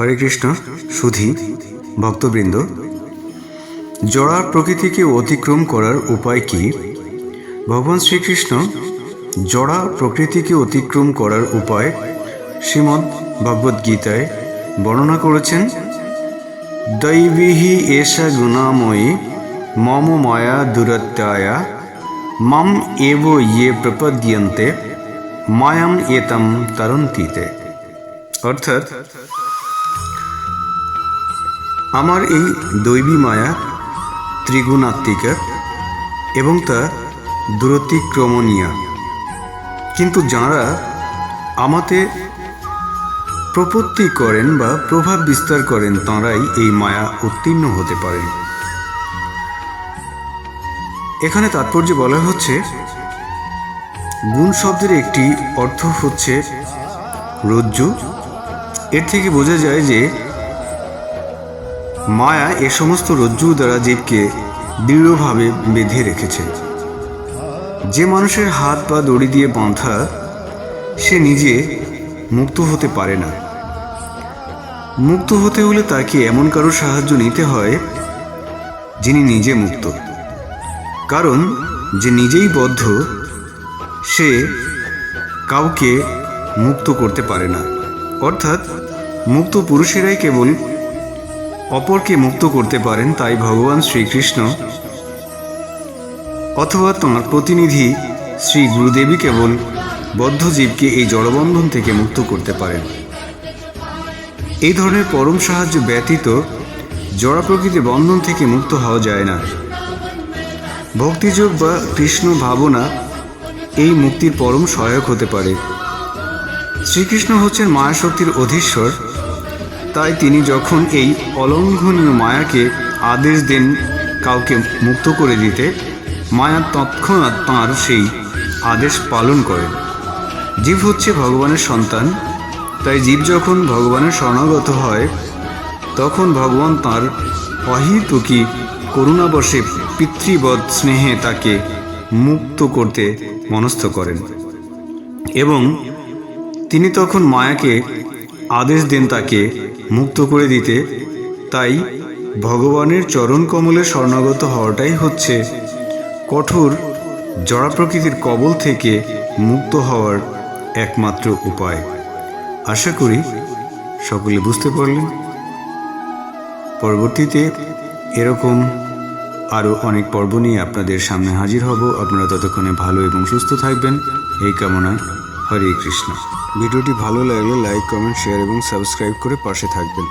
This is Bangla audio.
হরে কৃষ্ণ, সুধি, ভক্তবৃন্দ, জড়ার প্রকৃতিকে অতিক্রম করার উপায় কি? ভগবান শ্রীকৃষ্ণ জড়া প্রকৃতিকে অতিক্রম করার উপায় শ্রীমদ্ ভগবদ্গীতায় বর্ণনা করেছেন, দৈবিহি এষা গুণাময়ী, মম মায়া দুরত্যায়া মম এব ইয়ে প্রপদ্যন্তে, মায়াম এতম তরন্তিতে। অর্থাৎ আমার এই দৈবী মায়া ত্রিগুণাত্মিকা এবং তা দূরতিক্রমণীয়। কিন্তু যাঁরা আমাতে প্রপত্তি করেন বা প্রভাব বিস্তার করেন, তাঁরাই এই মায়া উত্তীর্ণ হতে পারেন। এখানে তাৎপর্য বলা হচ্ছে, গুণ শব্দের একটি অর্থ হচ্ছে রজ্জু। এর থেকে বোঝা যায় যে মায়া এ সমস্ত রজ্জু দ্বারা জীবকে দৃঢ়ভাবে বেঁধে রেখেছে। যে মানুষের হাত পা দড়ি দিয়ে বাঁধা, সে নিজে মুক্ত হতে পারে না। মুক্ত হতে হলে তাকে এমন কারও সাহায্য নিতে হয়, যিনি নিজে মুক্ত। কারণ, যে নিজেই বদ্ধ, সে কাউকে মুক্ত করতে পারে না। অর্থাৎ, মুক্ত পুরুষেরাই কেবল অপরকে মুক্ত করতে পারেন তাই ভগবান শ্রীকৃষ্ণ। অথবা তোমার প্রতিনিধি শ্রী গুরুদেবী কেবল বদ্ধজীবকে এই জড়বন্ধন থেকে মুক্ত করতে পারেন। এই ধরনের পরম সাহায্য ব্যতীত জড়া প্রকৃতির বন্ধন থেকে মুক্ত হওয়া যায় না। ভক্তিযোগ বা কৃষ্ণ ভাবনা এই মুক্তির পরম সহায়ক হতে পারে। শ্রীকৃষ্ণ হচ্ছেন মায়াশক্তির অধীশ্বর। তাই তিনি যখন এই অলঙ্ঘনীয় মায়াকে আদেশ দেন কাউকে মুক্ত করে দিতে, মায়া তৎক্ষণাৎ তাঁর সেই আদেশ পালন করেন। জীব হচ্ছে ভগবানের সন্তান, তাই জীব যখন ভগবানের শরণাগত হয়, তখন ভগবান তাঁর অহিতুকি করুণাবশে পিতৃবৎ স্নেহে তাকে মুক্ত করতে মনস্থ করেন এবং তিনি তখন মায়াকে আদেশ দেন তাকে মুক্ত করে দিতে, তাই ভগবানের চরণ কমলে শরণাগত হওয়াটাই হচ্ছে। কঠোর জড়া প্রকৃতির কবল থেকে মুক্ত হওয়ার একমাত্র উপায়। আশা করি সকলে বুঝতে পারলেন। পরবর্তীতে এরকম আরও অনেক পর্ব নিয়ে আপনাদের সামনে হাজির হব। আপনারা ততক্ষণে ভালো এবং সুস্থ থাকবেন। এই কামনায় হরে কৃষ্ণ। ভিডিওটি ভালো লাগলে লাইক কমেন্ট শেয়ার এবং সাবস্ক্রাইব করে পাশে থাকবেন।